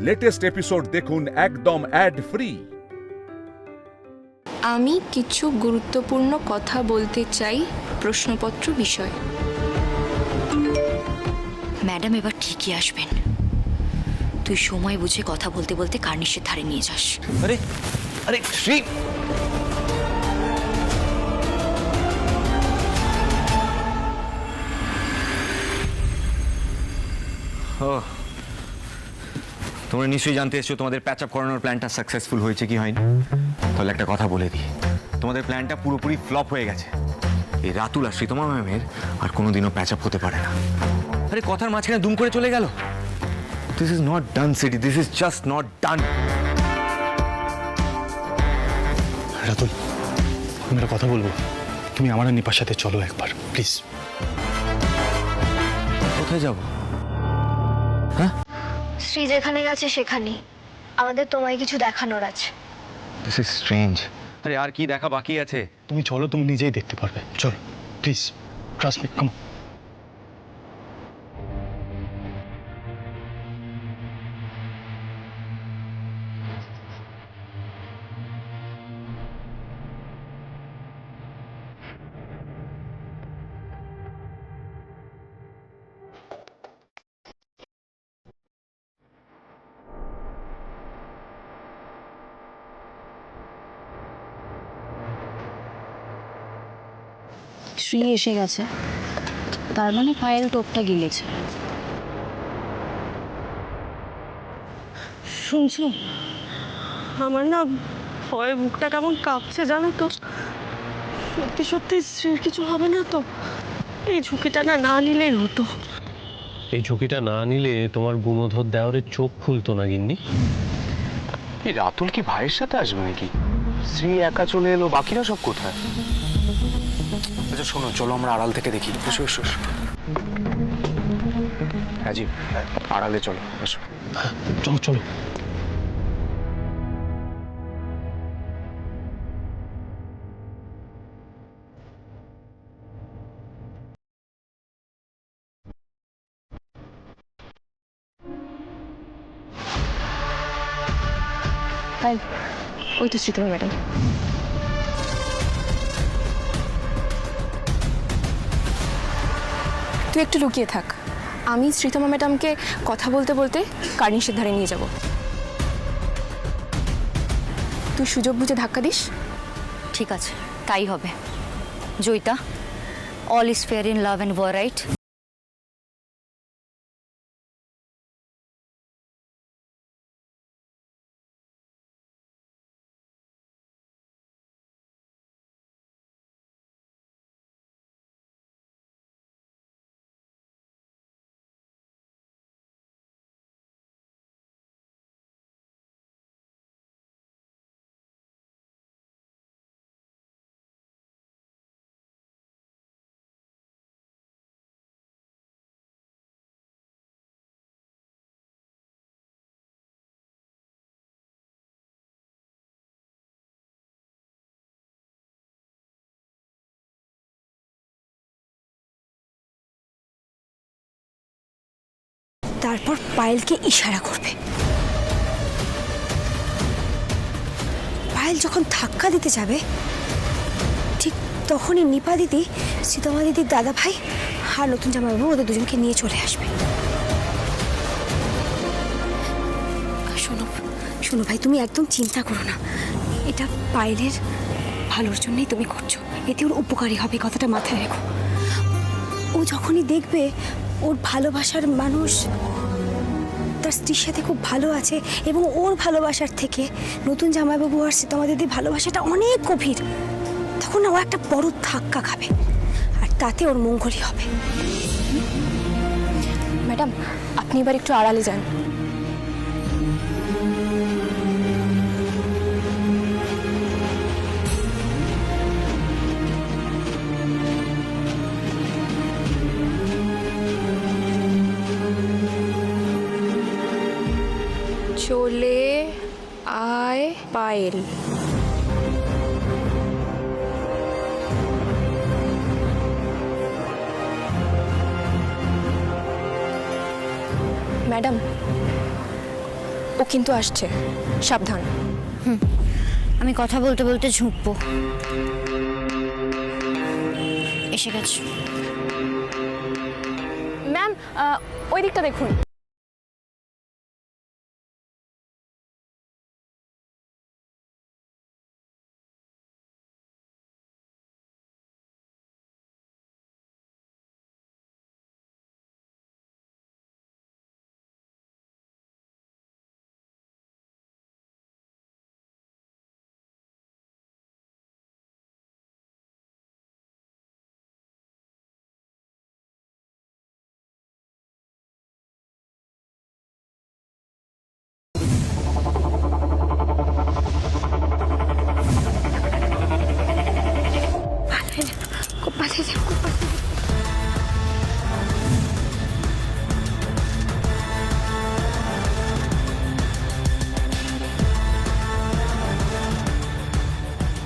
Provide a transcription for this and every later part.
Latest episode দেখুন একদম add free আমি কিছু গুরুত্বপূর্ণ কথা বলতে চাই প্রশ্নপত্র বিষয়ে। ম্যাডাম এবার ঠিকই আসবেন। তুই সময় বুঝে কথা বলতে বলতে কার্নিশের ধারে নিয়ে যাস? আরে আরে শ্রী ও তোমরা নিশ্চয়ই জানতে এসছো তোমাদের প্যাচ আপ করানোর প্ল্যানটা সাকসেসফুল হয়েছে কি হয়নি? তাহলে একটা কথা বলে দিই। তোমাদের প্ল্যানটা পুরোপুরি ফ্লপ হয়ে গেছে। এই রাতুল আর শ্রীতমা ম্যামের আর কোনোদিনও প্যাচ আপ হতে পারে না। আরে কথার মাঝখানে দুম করে চলে গেল। This is not done city this is just not done Ratul আমি একটা কথা বলব। তুমি আমার নিপার সাথে চলো একবার প্লিজ কোথায় যাব? শ্রী যেখানে গেছে সেখানেই। আমাদের তোমায় কিছু দেখানোর আছে। দিস ইজ স্ট্রেঞ্জ আরে আর কি দেখা বাকি আছে? তুমি চলো তুমি নিজেই দেখতে পারবে। চলো please trust me come Shri এসে গেছে। তার মানে পায়েল টোপটা গিলেছে। শুনছো? আমার না ভয়ে বুকটা কেমন কাঁপছে জানো তো? সত্যি সত্যি স্ত্রীর কিছু হবে না তো। এই ঝুঁকিটা না না নিলেই হতো। এই ঝুঁকিটা না নিলে তোমার গুণধর দেওয়ারের চোখ খুলতো না গিন্নি। এই রাতুল কি ভাইয়ের সাথে আসবে নাকি? স্ত্রী একা চলে এলো বাকিরা সব কোথায়? আচ্ছা শোনো চলো আমরা আড়াল থেকে দেখি। এসো এসো এসো। রাজীব আড়ালে চলো এসো। চলো চলো। তাই ওই তো শ্রীতমা ম্যাডাম। তুই একটু লুকিয়ে থাক। আমি শ্রীতমা ম্যাডামকে কথা বলতে বলতে কার্নিশের ধারে নিয়ে যাব। তুই সুযোগ বুঝে ধাক্কা দিস? ঠিক আছে, তাই হবে। Joyita all is fair in love and war right তারপর পায়েলকে ইশারা করবে। পায়েল যখন ধাক্কা দিতে যাবে, ঠিক তখনই নিপা দিদি, সীতামা দিদির দাদা ভাই আর নতুন জামাইবাবু ওদের দুজনকে নিয়ে চলে আসবে। শোনো শোনো ভাই, তুমি একদম চিন্তা করো না। এটা পায়েলের ভালোর জন্যই তুমি করছ। এতে ওর উপকারী হবে, কথাটা মাথায় রেখো। ও যখনই দেখবে ওর ভালোবাসার মানুষ তার স্ত্রীর সাথে খুব ভালো আছে এবং ওর ভালোবাসার থেকে নতুন জামাইবাবু আর সীতামা দিদির ভালোবাসাটা অনেক গভীর। তখন ও একটা বড় ধাক্কা খাবে আর তাতে ওর মঙ্গলই হবে। ম্যাডাম, আপনি এবার একটু আড়ালে যান। পায়েল ম্যাডাম ও কিন্তু আসছে। সাবধান। আমি কথা বলতে বলতে ঝুঁকবো। এসে গেছে। ম্যাম ওই দিকটা দেখুন।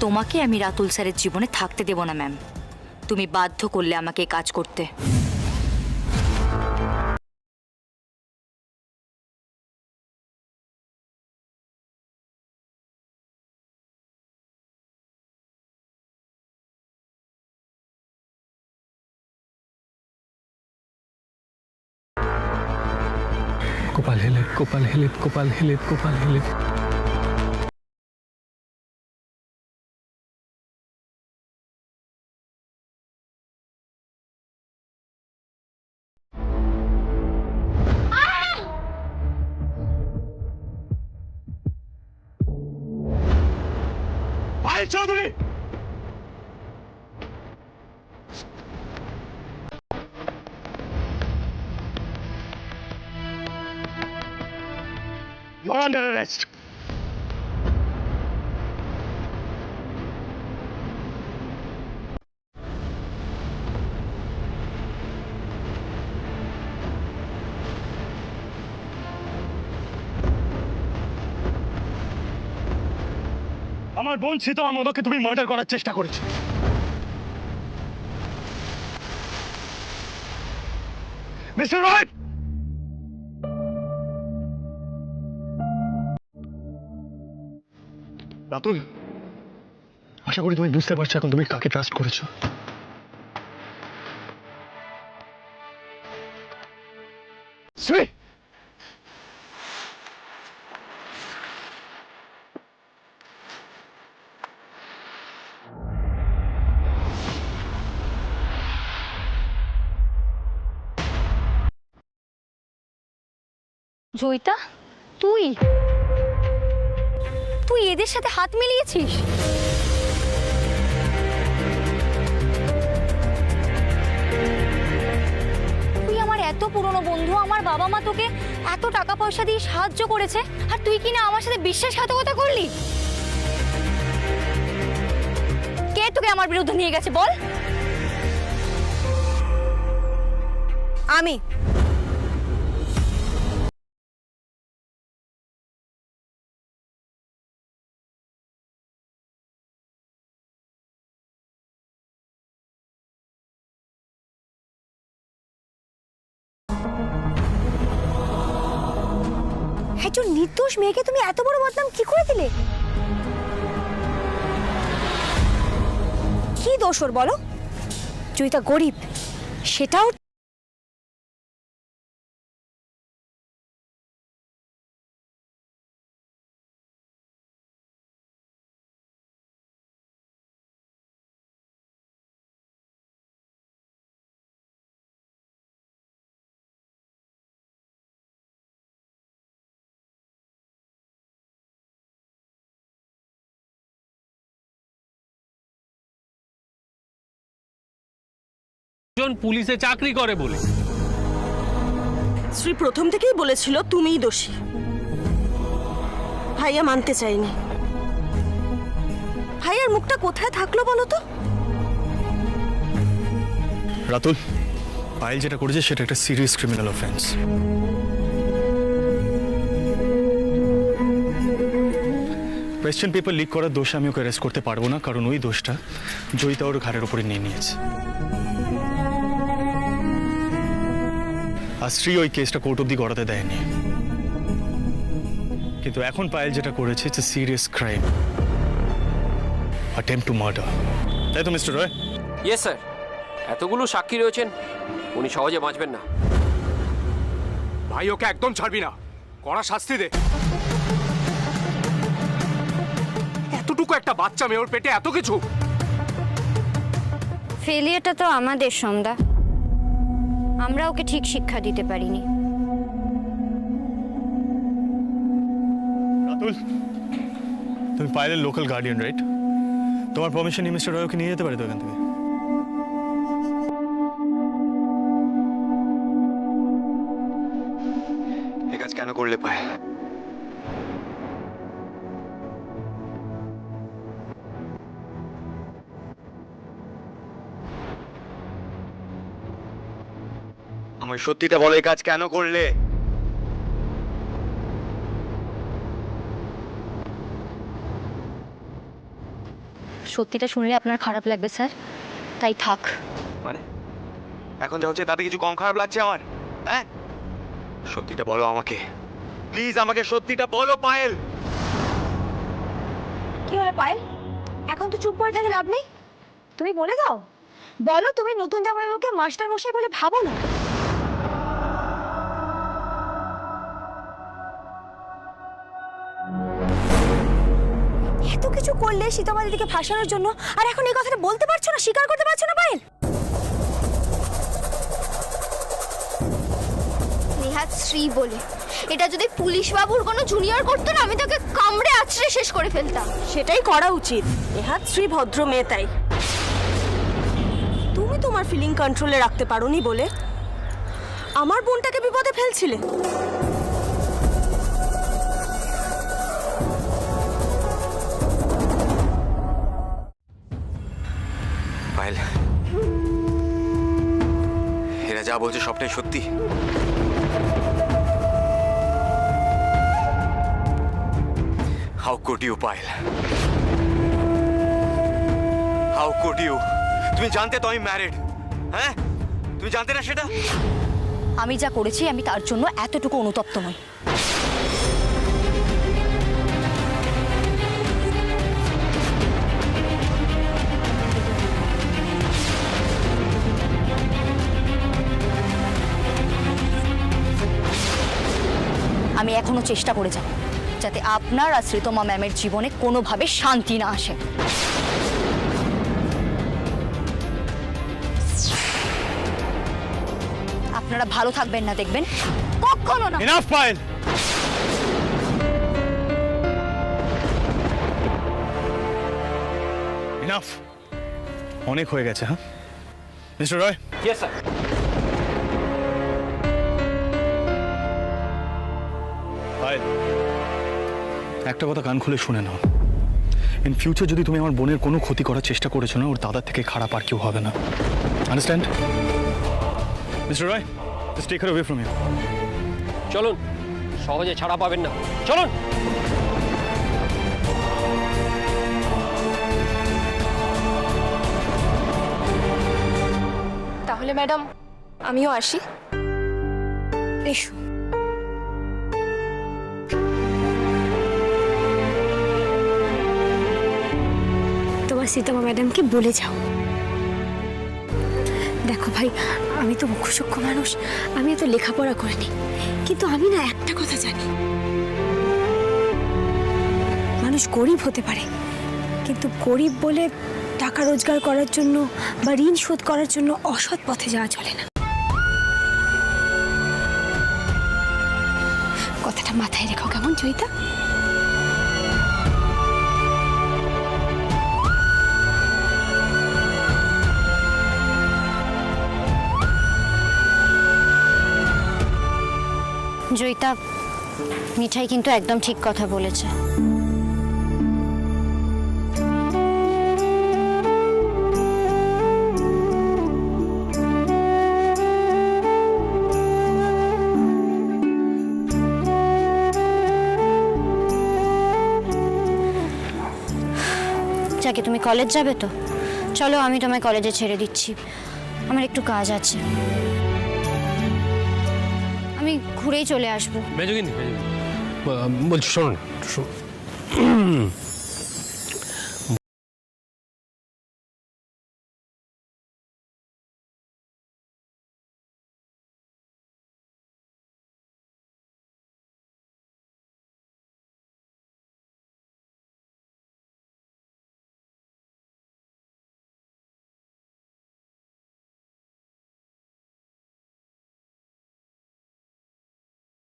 তোমাকে আমি রাতুল স্যারের জীবনে থাকতে দেব না, ম্যাম। তুমি বাধ্য করলে আমাকে কাজ করতে। কপাল হেলে কপাল হেলে কপাল হেলে কপাল হেলে You're under arrest. বোন সীতা মদকে তুমি মার্ডার করার চেষ্টা করেছ। মিস্টার রয় রাতুল, আশা করি তুমি বুঝতে পারছ এখন তুমি কাকে ট্রাস্ট করেছ। জয়িতা, তুই? তুই এদের সাথে হাত মিলিয়েছিস? তুই আমার এত পুরনো বন্ধু, আমার বাবা মা তোকে এত টাকা পয়সা দিয়ে সাহায্য করেছে, আর তুই কিনা আমার সাথে বিশ্বাসঘাতকতা করলি? কে তোকে আমার বিরুদ্ধে নিয়ে গেছে বল? আমি। মেয়েকে তুমি এত বড় বদনাম কি করে দিলে? কি দোষ ওর বলো? জয়িতা গরিব, সেটাও জন পুলিশে চাকরি করে বলে। শ্রী প্রথম থেকেই বলেছিল তুমিই দোষী। ভাইয়া মানতে চাইনি ভাইয়ার মুখটা কোথায় থাকল বলো তো? রাতুল পায়েল যেটা করেছে সেটা একটা serious criminal offence question paper leak করার দোষে আমি ওকে অ্যারেস্ট করতে পারব না কারণ ওই দোষটা জয়িতা ওর ঘাড়ের উপরে নিয়ে নিয়েছে। স্ত্রী ওই কেসটা কোর্ট অব্দি গড়াতে দেয়নি। কিন্তু এখন পায়েল যেটা করেছে it's serious crime attempt to murder তাই তো মিস্টার রয় ইয়েস স্যার এতগুলো সাক্ষী রয়েছেন উনি সহজে বাঁচবেন না। ভাই ওকে একদম ছাড়বি না। কড়া শাস্তি দে। এতটুকু একটা বাচ্চা মেয়ে ওর পেটে এত কিছু? ফেলিয়ারটা তো আমাদের সন্ধ্যা আমরা ওকে ঠিক শিক্ষা দিতে পারিনি। রাতুল তুমি পায়েলের লোকাল গার্ডিয়ান রাইট তোমার পারমিশন নিয়ে মিস্টার রয়কে নিয়ে যেতে পারে তো এখান থেকে? এ কাজ কেন করলে পায়? আমার সত্যিটা বলো এই কাজ কেন করলে? সত্যিটা শুনলে আপনার খারাপ লাগবে স্যার। তাই থাক। মানে? এখন যা হচ্ছে তাতে কিছু কম খারাপ লাগছে আমার? হ্যাঁ? সত্যিটা বলো আমাকে। প্লিজ আমাকে সত্যিটা বলো পায়েল। কি হলো পায়েল? এখন তো চুপ করে থেকে লাভ নেই? তুমি বলে দাও। বলো তুমি নতুন জামাইবাবুকে মাস্টার মশাই বলে ভাবো না। সীতামা দিদিকে ফাঁসানোর জন্য। আর এখন এই কথাটা বলতে পারছ না স্বীকার করতে পারছ না পায়েল? নেহাত শ্রী বলে। এটা যদি পুলিশ বাবুর কোনো জুনিয়র করতো না আমি তাকে কামড়ে আছড়ে শেষ করে ফেলতাম। সেটাই করা উচিত। নেহাত শ্রী ভদ্র মেয়ে তাই। তুমি তোমার ফিলিং কন্ট্রোলে রাখতে পারোনি বলে। আমার বোনটাকে বিপদে ফেলছিলে। বলছে সবটাই সত্যি। How could you Payel how could you তুমি জানতে তো আমি ম্যারিড হ্যাঁ? তুমি জানতে না সেটা? আমি যা করেছি আমি তার জন্য এতটুকু অনুতপ্ত নই। আমি এখনও চেষ্টা করে যাব যাতে আপনার আর শ্রীতমা ম্যামের জীবনে কোনোভাবে শান্তি না আসে। আপনারা ভালো থাকবেন না দেখবেন কখনো না। এনাফ পায়েল এনাফ অনেক হয়ে গেছে হ্যাঁ? Mister Roy yes sir Payel একটা কথা কান খুলে শুনে নাও। ইন ফিউচার যদি তুমি আমার বোনের কোনো ক্ষতি করার চেষ্টা করেছ না ওর দাদার থেকে খারাপ আর কেউ হবে না। Understand mister Roy take her away from you চলুন সহজে ছাড়া পাবেন না। চলুন! তাহলে ম্যাডাম আমিও আসি। এসো। সীতামা ম্যাডামকে বলে যাও। দেখো ভাই, আমি তো মুখ্যসূক্ষ মানুষ, আমি এত লেখাপড়া করিনি, কিন্তু আমি না একটা কথা জানি। মানুষ গরিব হতে পারে, কিন্তু গরিব বলে টাকা রোজগার করার জন্য বা ঋণ শোধ করার জন্য অসৎ পথে যাওয়া চলে না। কথাটা মাথায় রেখো কেমন, চৈতা? জয়িতা, মিঠাই কিন্তু একদম ঠিক কথা বলেছে। যাকে তুমি কলেজ যাবে তো? চলো আমি তোমায় কলেজে ছেড়ে দিচ্ছি। আমার একটু কাজ আছে। ঘুরেই চলে আসব। মেজগিনি বলছি শোনো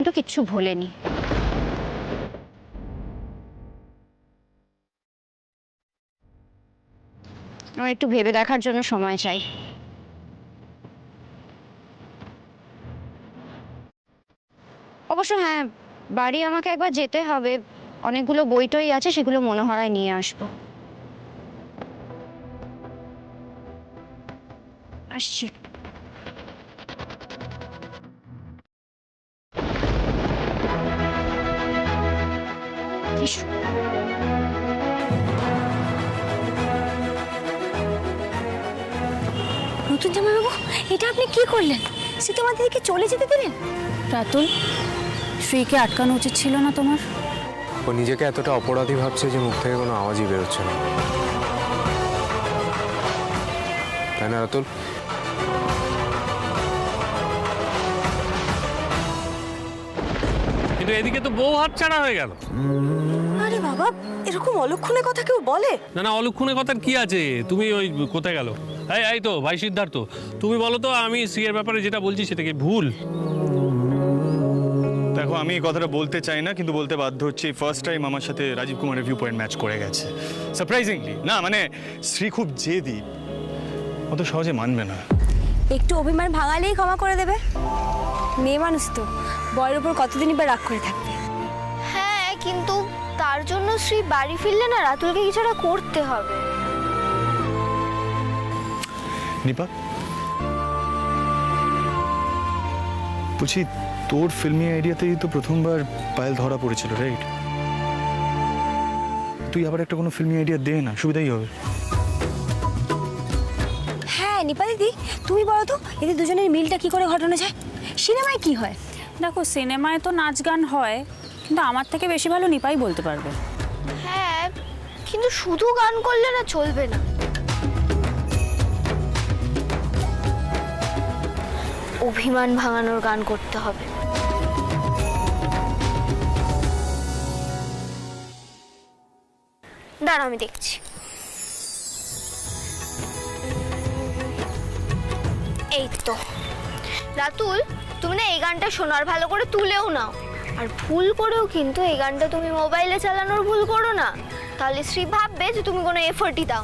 কিন্তু কিচ্ছু ভোলেনি। আমার একটু ভেবে দেখার জন্য সময় চাই। অবশ্য হ্যাঁ বাড়ি আমাকে একবার যেতে হবে। অনেকগুলো বই টই আছে, সেগুলো মনে হয় নিয়ে আসব। আসছি। নতুন জামাইবাবু এটা আপনি কি করলেন? সে তোমার দিদিকে চলে যেতে দিলেন। রাতুল শ্রীকে আটকানো উচিত ছিল না তোমার? ও নিজেকে এতটা অপরাধী ভাবছে যে মুখ থেকে কোনো আওয়াজই বেরোচ্ছে না। তাই না রাতুল? কিন্তু এদিকে তো বউ হাত ছাড়া হয়ে গেল। আরে বাবা এরকম অলক্ষণে কথা কেউ বলে? না না অলক্ষণে কথার কি আছে? তুমি ওই কোথায় গেল? এই এই তো ভাই সিদ্ধার্থ। তুমি বলো তো আমি সিয়ের ব্যাপারে যেটা বলছি সেটা কি ভুল? দেখো আমি এই কথাটা বলতে চাই না কিন্তু বলতে বাধ্য হচ্ছে ফার্স্ট টাইম আমার সাথে রাজীব কুমারের ভিউ পয়েন্ট ম্যাচ করে গেছে। সারপ্রাইজিংলি না মানে শ্রী খুব জেদি। অত সহজে মানবে না। একটু অভিমান ভাঙালেই ক্ষমা করে দেবে। মেয়ে মানুষ তো বয়ের উপর কতদিনই বা রাগ করে থাকবে। হ্যাঁ কিন্তু তার জন্য শ্রী বাড়ি ফিরলে না রাতুলকে কিছু একটা করতে হবে। দীপা? বলছি তোর ফিল্মি আইডিয়াতেই তো প্রথমবার পায়েল ধরা পড়েছিল রাইট তুই আবার একটা কোনো ফিল্মি আইডিয়া দে না সুবিধাই হবে। হ্যাঁ নিপা দিদি তুমি বলো তো এদের দুজনের মিলটা কি করে ঘটানো যায়? সিনেমায় কি হয়? দেখো সিনেমায় তো নাচ গান হয় কিন্তু আমার থেকে বেশি ভালো নিপাই বলতে পারবে। হ্যাঁ কিন্তু শুধু গান করলে না চলবে না। অভিমান ভাঙানোর গান করতে হবে। দাঁড়া আমি দেখছি। এই তো। রাতুল, তুমি না এই গানটা শোনার ভালো করে তুলেও নাও। আর ভুল করেও কিন্তু এই গানটা তুমি মোবাইলে চালানোর ভুল করো না। তাহলে শ্রী ভাববে যে তুমি কোনো এফোর্টই দাও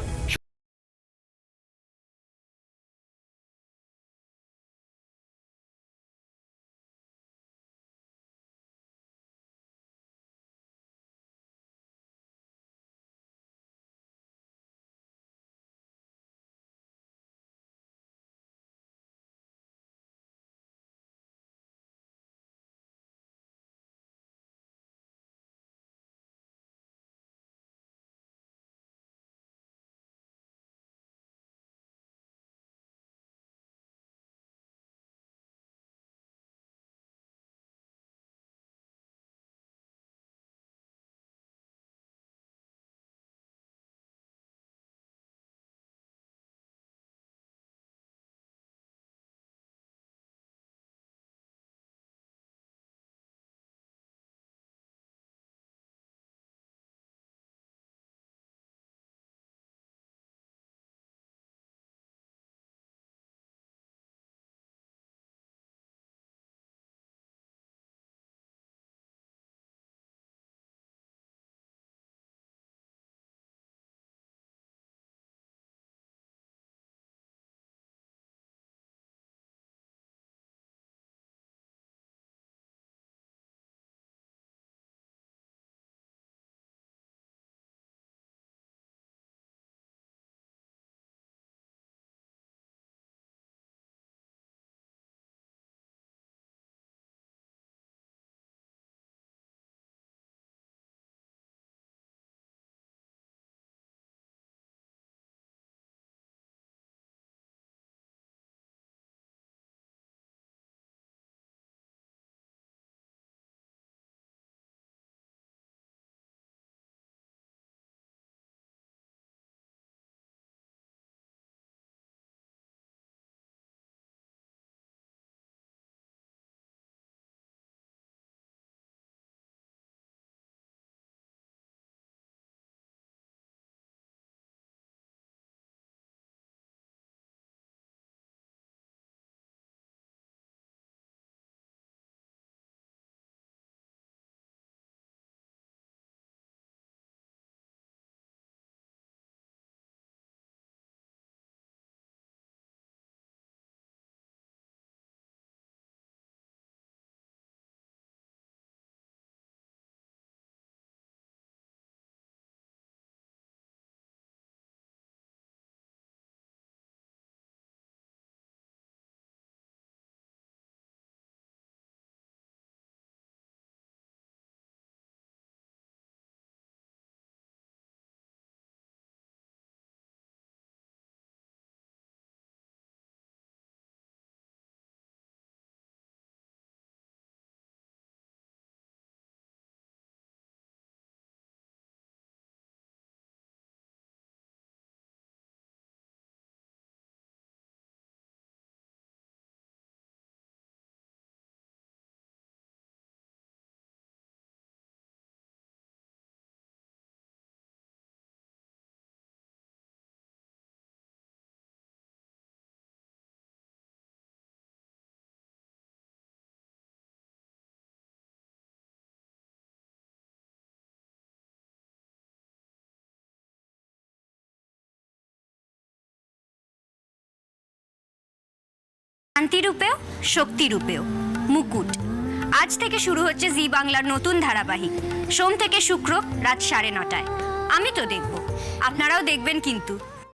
শান্তিরূপেও, শক্তিরূপেও। মুকুট। আজ থেকে শুরু হচ্ছে জি বাংলার নতুন ধারাবাহিক। সোম থেকে শুক্র রাত সাড়ে নটায়। আমি তো দেখব। আপনারাও দেখবেন কিন্তু।